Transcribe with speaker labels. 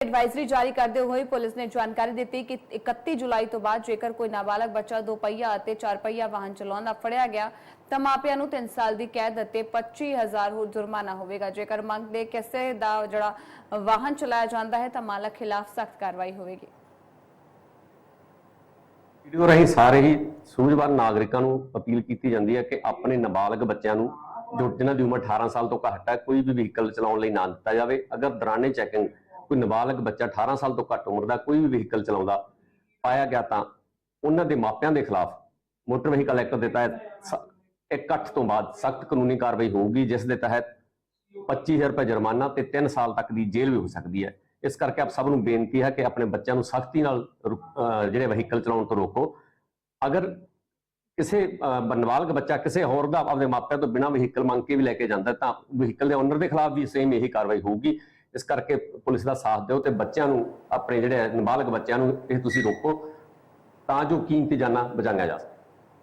Speaker 1: Advisory ਜਾਰੀ ਕਰਦੇ ਹੋਏ ਪੁਲਿਸ ਨੇ ਜਾਣਕਾਰੀ ਦਿੱਤੀ ਕਿ 31 ਜੁਲਾਈ ਤੋਂ ਬਾਅਦ ਜੇਕਰ ਕੋਈ ਨਾਬਾਲਗ ਬੱਚਾ ਦੋ ਪਹੀਆ ਅਤੇ ਚਾਰ ਪਹੀਆ ਵਾਹਨ ਚਲਾਉਂਦਾ ਫੜਿਆ ਗਿਆ, ਤਾਂ ਮਾਪਿਆਂ ਨੂੰ 3 ਸਾਲ ਦੀ ਕੈਦ ਅਤੇ 25000 ਹੋਰ ਜੁਰਮਾਨਾ ਹੋਵੇਗਾ। ਜੇਕਰ ਮੰਗ ਦੇ ਕਿਸੇ ਦਾ ਜਿਹੜਾ ਵਾਹਨ ਚਲਾਇਆ ਜਾਂਦਾ ਹੈ, ਤਾਂ ਮਾਲਕ ਖਿਲਾਫ ਸਖਤ ਕਾਰਵਾਈ ਹੋਵੇਗੀ।
Speaker 2: ਵੀਡੀਓ ਰਾਹੀਂ ਸਾਰੇ ਹੀ ਸੂਝਵਾਨ ਨਾਗਰਿਕਾਂ ਨੂੰ ਅਪੀਲ ਕੀਤੀ ਜਾਂਦੀ ਹੈ ਕਿ ਆਪਣੇ ਨਾਬਾਲਗ ਬੱਚਿਆਂ ਨੂੰ ਜੋ ਜਿਨ੍ਹਾਂ ਦੀ ਉਮਰ 18 ਸਾਲ ਤੋਂ ਘੱਟ ਹੈ, ਕੋਈ ਵੀ ਵਹੀਕਲ ਚਲਾਉਣ ਲਈ ਨਾ ਦਿੱਤਾ ਜਾਵੇ। ਅਗਰ ਦੌਰਾਨੇ ਚੈਕਿੰਗ ਕੋਈ ਨਾਬਾਲਗ ਬੱਚਾ 18 ਸਾਲ ਤੋਂ ਘੱਟ ਉਮਰ ਦਾ ਕੋਈ ਵੀ ਵਹੀਕਲ ਚਲਾਉਂਦਾ ਪਾਇਆ ਗਿਆ ਤਾਂ ਉਹਨਾਂ ਦੇ ਮਾਪਿਆਂ ਦੇ ਖਿਲਾਫ ਮੋਟਰ ਵਹੀਕਲ ਐਕਟ ਦੇ ਤਹਿਤ ਇਕੱਠ ਤੋਂ ਬਾਅਦ ਸਖਤ ਕਾਨੂੰਨੀ ਕਾਰਵਾਈ ਹੋਊਗੀ ਜਿਸ ਦੇ ਤਹਿਤ 25000 ਰੁਪਏ ਜੁਰਮਾਨਾ ਤੇ 3 ਸਾਲ ਤੱਕ ਦੀ ਜੇਲ੍ਹ ਵੀ ਹੋ ਸਕਦੀ ਹੈ। ਇਸ ਕਰਕੇ ਆਪ ਸਭ ਨੂੰ ਬੇਨਤੀ ਹੈ ਕਿ ਆਪਣੇ ਬੱਚਿਆਂ ਨੂੰ ਸਖਤੀ ਨਾਲ ਰੁਕ- ਅਹ ਜਿਹੜੇ ਵਹੀਕਲ ਚਲਾਉਣ ਤੋਂ ਰੋਕੋ। ਅਗਰ ਕਿਸੇ ਅਹ, ਨਾਬਾਲਗ ਬੱਚਾ ਕਿਸੇ ਹੋਰ ਦਾ ਆਪਣੇ ਮਾਪਿਆਂ ਤੋਂ ਬਿਨਾਂ ਵਹੀਕਲ ਮੰਗ ਕੇ ਵੀ ਲੈ ਕੇ ਜਾਂਦਾ ਤਾਂ ਵਹੀਕਲ ਦੇ ਓਨਰ ਦੇ ਖਿਲਾਫ ਵੀ ਸੇਮ ਇਹੀ ਕਾਰਵਾਈ ਹੋਊਗੀ। ਇਸ ਕਰਕੇ ਪੁਲਿਸ ਦਾ ਸਾਥ ਦਿਓ ਤੇ ਬੱਚਿਆਂ ਨੂੰ, ਆਪਣੇ ਜਿਹੜੇ ਨਾਬਾਲਗ ਬੱਚਿਆਂ ਨੂੰ ਇਹ ਤੁਸੀਂ ਰੋਕੋ, ਤਾਂ ਜੋ ਕੀਮਤੀ ਜਾਨਾਂ ਬਚਾਈਆਂ ਜਾ ਸਕਣ।